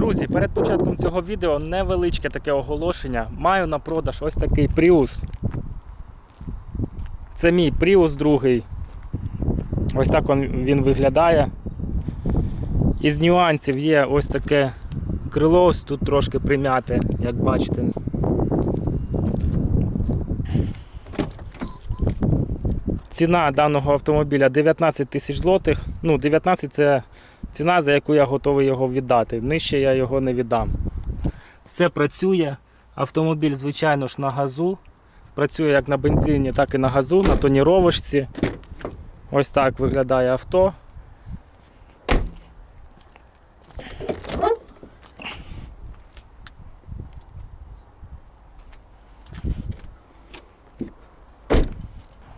Друзі, перед початком цього відео невеличке таке оголошення. Маю на продаж ось такий Prius. Це мій Prius другий. Ось так він, виглядає. Із нюансів є ось таке крило, ось тут трошки примяте, як бачите. Ціна даного автомобіля 19 тисяч злотих. Ну, 19 це ціна, за яку я готовий його віддати. Нижче я його не віддам. Все працює. Автомобіль, звичайно ж, на газу. Працює як на бензині, так і на газу, на тоніровочці. Ось так виглядає авто.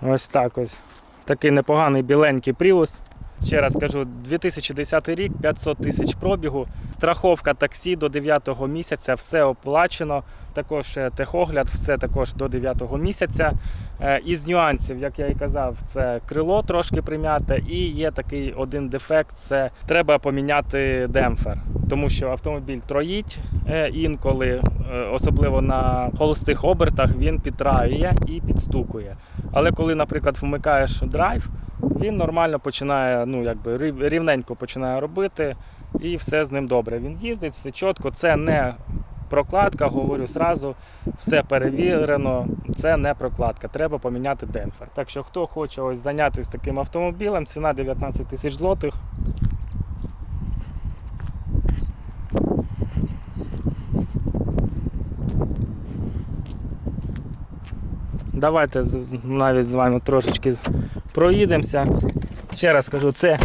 Ось так ось. Такий непоганий біленький Prius. Ще раз кажу, 2010 рік, 500 тисяч пробігу, страховка таксі до 9 місяця, все оплачено. Також е, техогляд, все також до 9 місяця. Е, Із нюансів, як я і казав, це крило трошки прим'яте, і є такий один дефект: це треба поміняти демпфер. Тому що автомобіль троїть е, інколи, особливо на холостих обертах, він підтраює і підстукує. Але коли, наприклад, вмикаєш драйв, він нормально починає, ну якби рів- рівненько починає робити, і все з ним добре. Він їздить, все чітко. Це не прокладка, говорю зразу, все перевірено. Це не прокладка. Треба поміняти демпфер. Так що, хто хоче ось зайнятися таким автомобілем, ціна 19 тисяч злотих. Давайте навіть з вами трошечки проїдемося. Ще раз кажу, це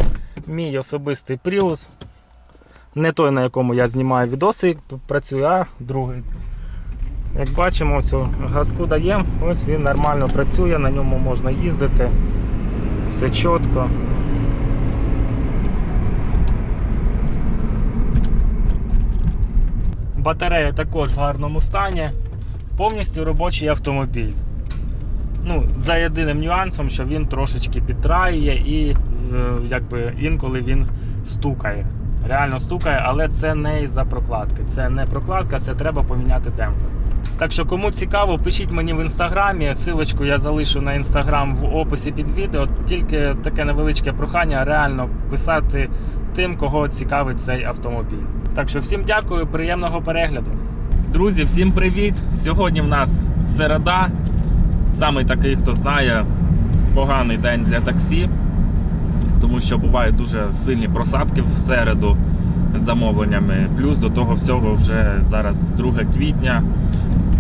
мій особистий Prius. Не той, на якому я знімаю відоси, працюю, а другий. Як бачимо, ось газку даємо, ось він нормально працює, на ньому можна їздити. Все чітко. Батарея також в гарному стані. Повністю робочий автомобіль. Ну, за єдиним нюансом, що він трошечки підтраює і е, якби інколи він стукає. Реально стукає, але це не із-за прокладки. Це не прокладка, це треба поміняти демпфер. Так що, кому цікаво, пишіть мені в інстаграмі. Силочку я залишу на інстаграм в описі під відео. Тільки таке невеличке прохання реально писати тим, кого цікавить цей автомобіль. Так що всім дякую, приємного перегляду. Друзі, всім привіт! Сьогодні в нас середа. Саме такий, хто знає, поганий день для таксі, тому що бувають дуже сильні просадки в середу з замовленнями. Плюс до того всього вже зараз 2 квітня,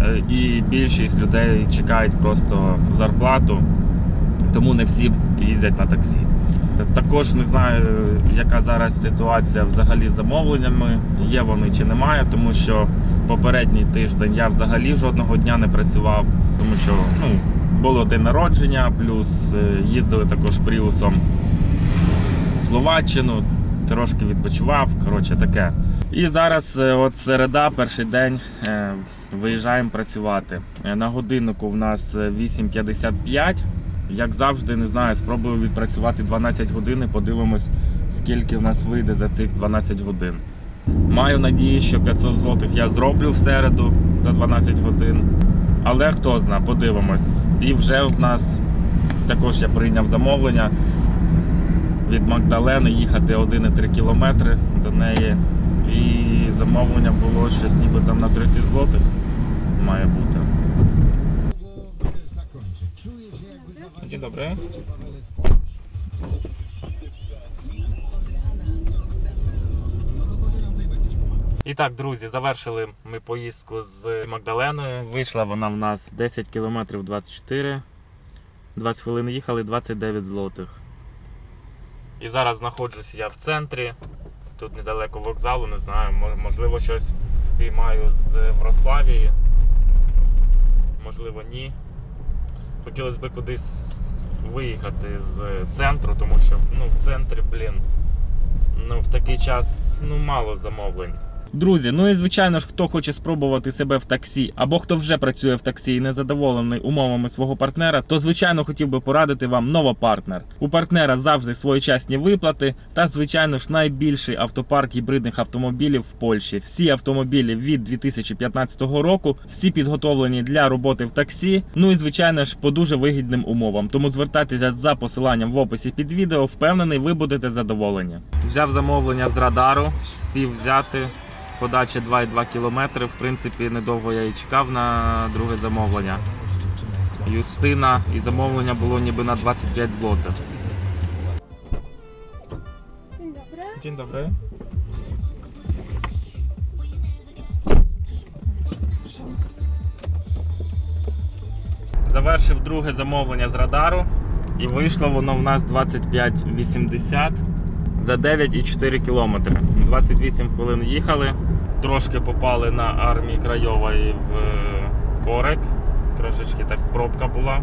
е, і більшість людей чекають просто зарплату, тому не всі їздять на таксі. Також не знаю, яка зараз ситуація взагалі з замовленнями, є вони чи немає, тому що попередній тиждень я взагалі жодного дня не працював, тому що ну, було день народження, плюс е, їздили також пріусом в Словаччину, трошки відпочивав, коротше таке. І зараз, е, от середа, перший день, е, виїжджаємо працювати. На годиннику в нас е, 8.55. Як завжди, не знаю, спробую відпрацювати 12 годин і подивимось, скільки в нас вийде за цих 12 годин. Маю надію, що 500 злотих я зроблю в середу за 12 годин. Але хто зна, подивимось. І вже в нас також я прийняв замовлення від Магдалени їхати 1,3 кілометри до неї. І замовлення було щось ніби там на 30 злотих має бути. Dzień dobry. І так, друзі, завершили ми поїздку з Магдаленою. Вийшла вона в нас 10 км 24. 20 хвилин їхали, 29 злотих. І зараз знаходжусь я в центрі. Тут недалеко вокзалу, не знаю, можливо, щось піймаю з Врославії. Можливо, ні. Хотілося б кудись виїхати з центру, тому що ну, в центрі, блін, ну, в такий час ну, мало замовлень. Друзі, ну і звичайно ж, хто хоче спробувати себе в таксі, або хто вже працює в таксі і не задоволений умовами свого партнера, то звичайно хотів би порадити вам нова партнер. У партнера завжди своєчасні виплати та, звичайно ж, найбільший автопарк гібридних автомобілів в Польщі. Всі автомобілі від 2015 року, всі підготовлені для роботи в таксі. Ну і звичайно ж по дуже вигідним умовам. Тому звертайтеся за посиланням в описі під відео. Впевнений, ви будете задоволені. Взяв замовлення з радару, спів взяти. Подача 2,2 км. В принципі, недовго я і чекав на друге замовлення. Юстина і замовлення було ніби на 25 злотих. Dzień dobry. Завершив друге замовлення з радару і вийшло воно в нас 25,80 за 9,4 кілометри. 28 хвилин їхали. Трошки попали на армії Крайової в е, Корек. Трошечки так пробка була.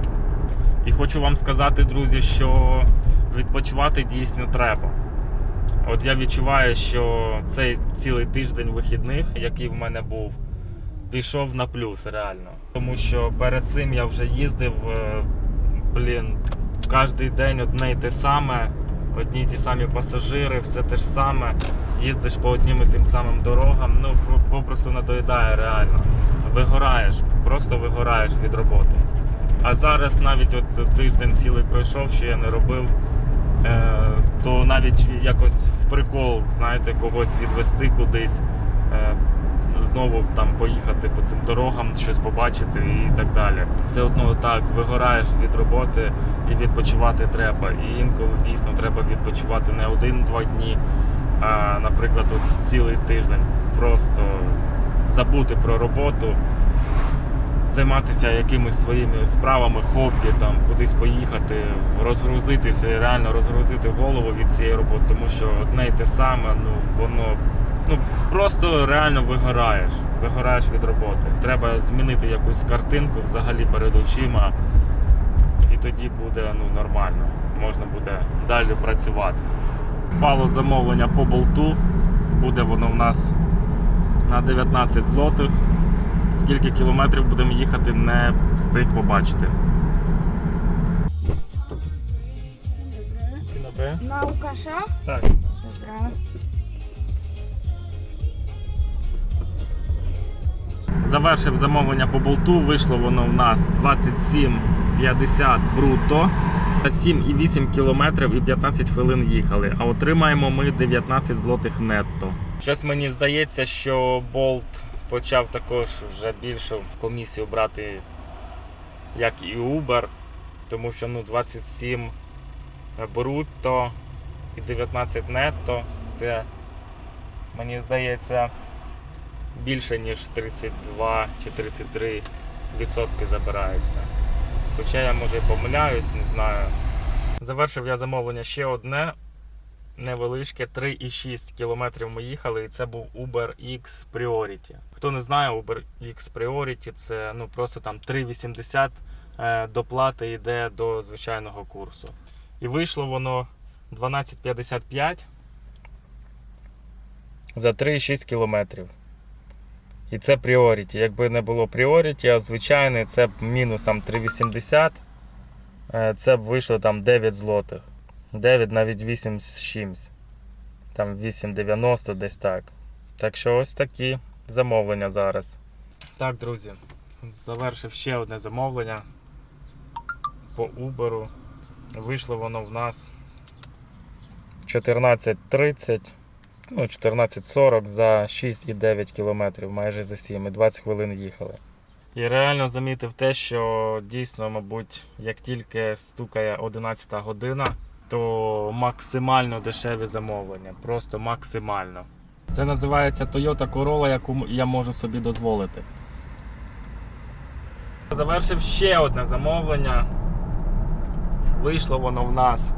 І хочу вам сказати, друзі, що відпочивати дійсно треба. От я відчуваю, що цей цілий тиждень вихідних, який в мене був, пішов на плюс реально. Тому що перед цим я вже їздив, е, блін, кожен день одне й те саме, одні й ті самі пасажири, все те ж саме. Їздиш по одним і тим самим дорогам, ну попросту надоїдає реально. Вигораєш, просто вигораєш від роботи. А зараз навіть от тиждень цілий пройшов, що я не робив. Е, то навіть якось в прикол, знаєте, когось відвести кудись, е, знову там поїхати по цим дорогам, щось побачити і так далі. Все одно так вигораєш від роботи і відпочивати треба. І інколи дійсно треба відпочивати не один-два дні, а, наприклад, от цілий тиждень. Просто забути про роботу займатися якимись своїми справами, хобі, там кудись поїхати, розгрузитися, реально розгрузити голову від цієї роботи, тому що одне й те саме, ну воно ну просто реально вигораєш. Вигораєш від роботи. Треба змінити якусь картинку взагалі перед очима, і тоді буде ну, нормально. Можна буде далі працювати. Пало замовлення по болту. Буде воно в нас на 19 злотих. Скільки кілометрів будемо їхати, не встиг побачити. Добре. Na Łukasza? Так. Dobra. Завершив замовлення по болту. Вийшло воно в нас 27,50 бруто. 7,8 кілометрів і 15 хвилин їхали. А отримаємо ми 19 злотих нетто. Щось мені здається, що болт почав також вже більшу комісію брати, як і Uber, тому що ну 27 брутто і 19 нетто. Це мені здається більше ніж 32 чи 33 відсотки забирається. Хоча я може і помиляюсь, не знаю. Завершив я замовлення ще одне невеличке 3,6 кілометрів ми їхали, і це був Uber X Priority. Хто не знає, Uber X Priority це ну просто там 3,80 е, доплати йде до звичайного курсу. І вийшло воно 12,55 за 3,6 кілометрів. І це пріоріті. Якби не було пріоріті, а звичайний, це б мінус там 3,80. е, Це б вийшло там 9 злотих. 9 навіть 8 з чимсь. Там 8,90 десь так. Так що ось такі замовлення зараз. Так, друзі, завершив ще одне замовлення по Uber. Вийшло воно в нас 14.30 ну, 14.40 за 6,9 кілометрів, майже за 7, і 20 хвилин їхали. І реально замітив те, що дійсно, мабуть, як тільки стукає 11 година, то максимально дешеві замовлення. Просто максимально. Це називається Toyota Corolla, яку я можу собі дозволити. Завершив ще одне замовлення. Вийшло воно в нас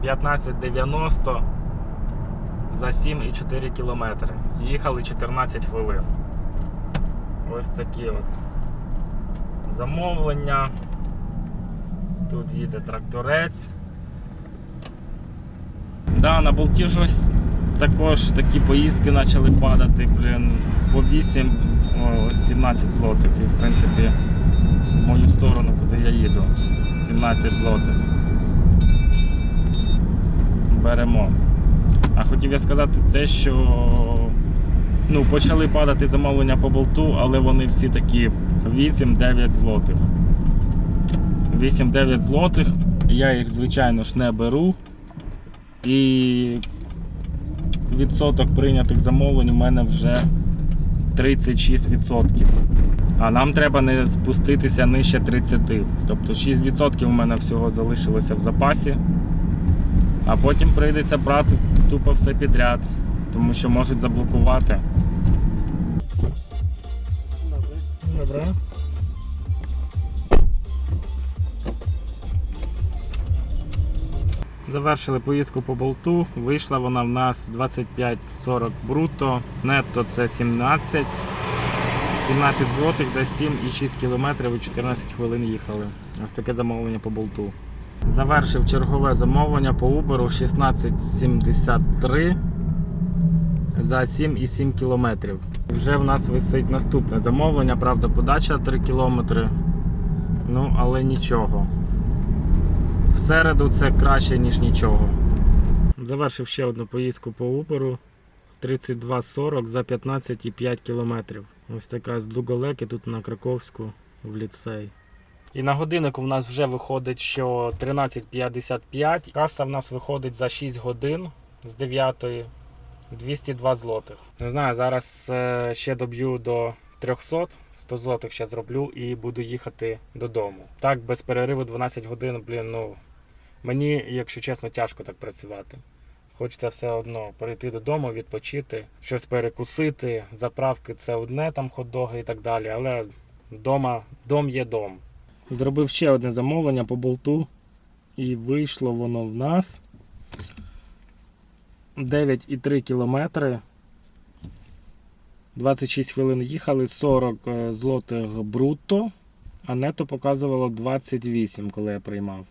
1590 за 7,4 кілометри. Їхали 14 хвилин. Ось такі от замовлення. Тут їде тракторець. Да, на болті щось також такі поїздки почали падати, блін, по 8, ось 17 злотих. І в принципі в мою сторону, куди я їду. 17 злотих. Беремо. А хотів я сказати те, що ну, почали падати замовлення по болту, але вони всі такі 8-9 злотих. 8-9 злотих. Я їх, звичайно ж, не беру. І відсоток прийнятих замовлень у мене вже 36%. А нам треба не спуститися нижче 30. Тобто 6% у мене всього залишилося в запасі. А потім прийдеться брати тупо все підряд, тому що можуть заблокувати. Добре. Завершили поїздку по болту. Вийшла вона в нас 25-40 бруто. Нетто це 17. 17 злотих за 7,6 кілометрів і 14 хвилин їхали. Ось таке замовлення по болту. Завершив чергове замовлення по Uber 1673 за 7,7 кілометрів. Вже в нас висить наступне замовлення, правда, подача 3 кілометри. Ну, але нічого. В середу це краще, ніж нічого. Завершив ще одну поїздку по Uber 32,40 за 15,5 кілометрів. Ось така з Дугалеки тут на Краковську в ліцей. І на годиннику в нас вже виходить, що 13.55. Каса в нас виходить за 6 годин з 9 202 злотих. Не знаю, зараз е, ще доб'ю до 300, 100 злотих ще зроблю і буду їхати додому. Так, без перериву 12 годин, блін, ну мені, якщо чесно, тяжко так працювати. Хочеться все одно прийти додому, відпочити, щось перекусити. Заправки це одне, там хот-доги і так далі. Але вдома, дом є дом. Зробив ще одне замовлення по болту, і вийшло воно в нас 9,3 кілометри. 26 хвилин їхали, 40 е, злотих брутто, а нето показувало 28, коли я приймав.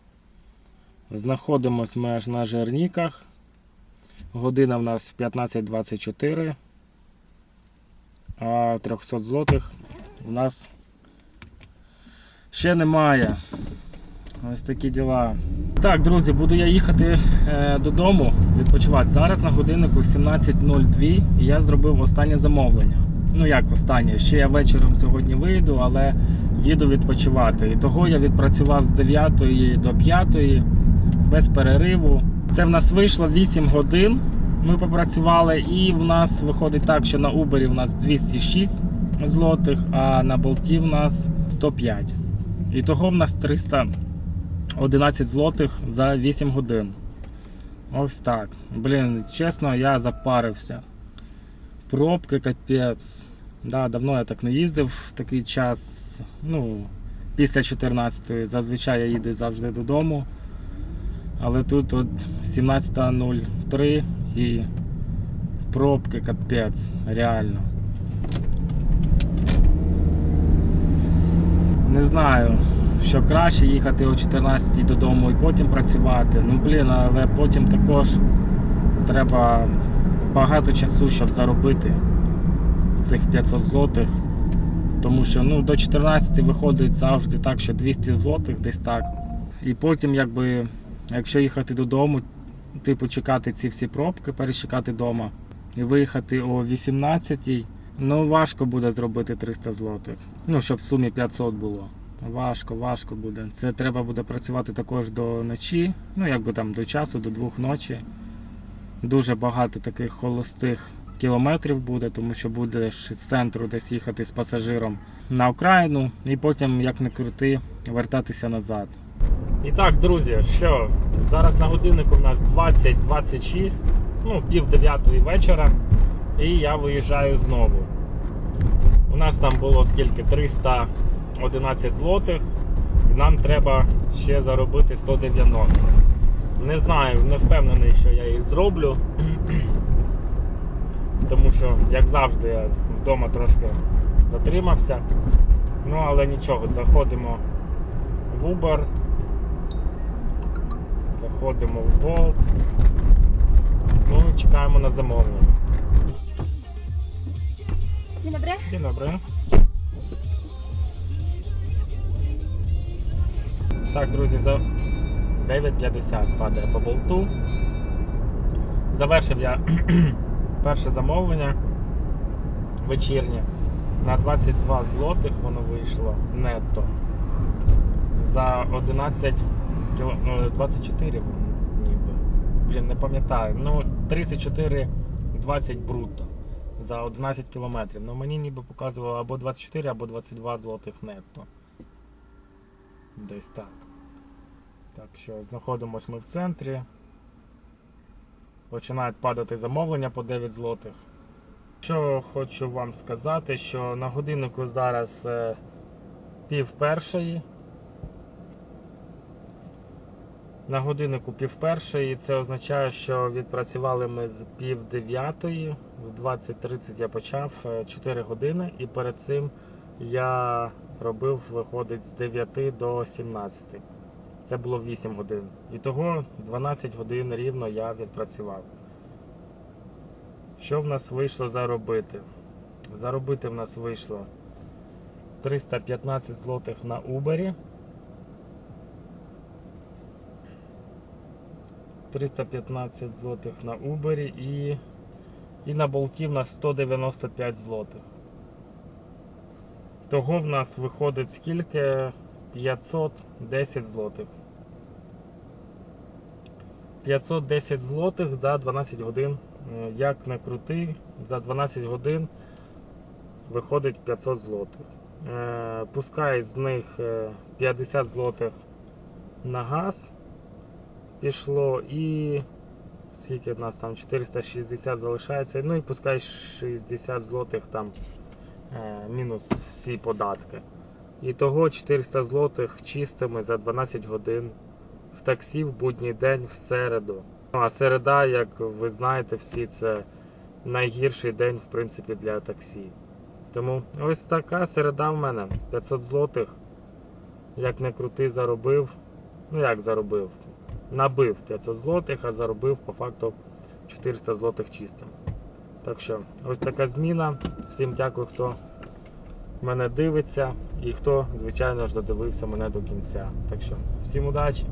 Знаходимось ми аж на Жерніках. Година в нас 15.24. А 300 злотих у нас ще немає. Ось такі діла. Так, друзі, буду я їхати е, додому відпочивати. Зараз на годиннику 17.02 і я зробив останнє замовлення. Ну як останнє? Ще я вечором сьогодні вийду, але їду відпочивати. І того я відпрацював з 9 до 5 без перериву. Це в нас вийшло 8 годин. Ми попрацювали, і в нас виходить так, що на Uber в нас 206 злотих, а на болті в нас 105. І того в нас 311 злотих за 8 годин. Ось так. Блін, чесно, я запарився. Пробки капець. Да, давно я так не їздив в такий час. Ну, після 14-ї. Зазвичай я їду завжди додому. Але тут от 17.03 і пробки капець, реально. Не знаю, що краще їхати о 14 додому і потім працювати. Ну блін, але потім також треба багато часу, щоб заробити цих 500 злотих. Тому що ну, до 14 виходить завжди так, що 200 злотих десь так. І потім, якби, якщо їхати додому, типу чекати ці всі пробки, перечекати вдома і виїхати о 18 ну важко буде зробити 300 злотих. Ну, щоб в сумі 500 було. Важко, важко буде. Це треба буде працювати також до ночі, ну якби там до часу, до двох ночі. Дуже багато таких холостих кілометрів буде, тому що будеш з центру десь їхати з пасажиром на окраїну і потім, як не крути, вертатися назад. І так, друзі, що зараз на годиннику в нас 20.26, ну, пів дев'ятої вечора, і я виїжджаю знову. Нас там було скільки? 311 злотих, і нам треба ще заробити 190. Не знаю, не впевнений, що я їх зроблю. Тому що, як завжди, я вдома трошки затримався. Ну, але нічого, заходимо в Uber. Заходимо в Bolt. Ну, і чекаємо на замовлення. Dzień dobry. Dzień dobry. Так, друзі, за 9,50 падає по болту. Завершив я перше замовлення вечірнє. На 22 злотих воно вийшло нетто. За 11 кіло... ну, 24 ніби. Блін, не пам'ятаю. Ну, 34,20 брутто за 11 кілометрів. Ну мені ніби показувало або 24, або 22 злотих нетто. Десь так. Так що знаходимось ми в центрі. Починають падати замовлення по 9 злотих. Що хочу вам сказати, що на годиннику зараз е, пів першої. На годиннику пів першої. Це означає, що відпрацювали ми з пів дев'ятої. В 20.30 я почав е, 4 години, і перед цим я робив, виходить, з 9 до 17. Це було 8 годин. І того 12 годин рівно я відпрацював. Що в нас вийшло заробити? Заробити в нас вийшло 315 злотих на Uber. 315 злотих на Uber і, і на болті в нас 195 злотих. Того в нас виходить скільки? 510 злотих. 510 злотих за 12 годин. Е, Як не крути, за 12 годин виходить 500 злотих. Е, Пускай з них е, 50 злотих на газ пішло і скільки в нас там 460 залишається. Ну і пускай 60 злотих там е, мінус всі податки. І того 400 злотих чистими за 12 годин в таксі в будній день в середу. Ну, а середа, як ви знаєте, всі це найгірший день в принципі для таксі. Тому ось така середа в мене. 500 злотих. Як не крути, заробив. Ну як заробив? Набив 500 злотих, а заробив по факту 400 злотих чистим. Так що, ось така зміна. Всім дякую, хто мене дивиться і хто, звичайно ж, додивився мене до кінця. Так що, всім удачі!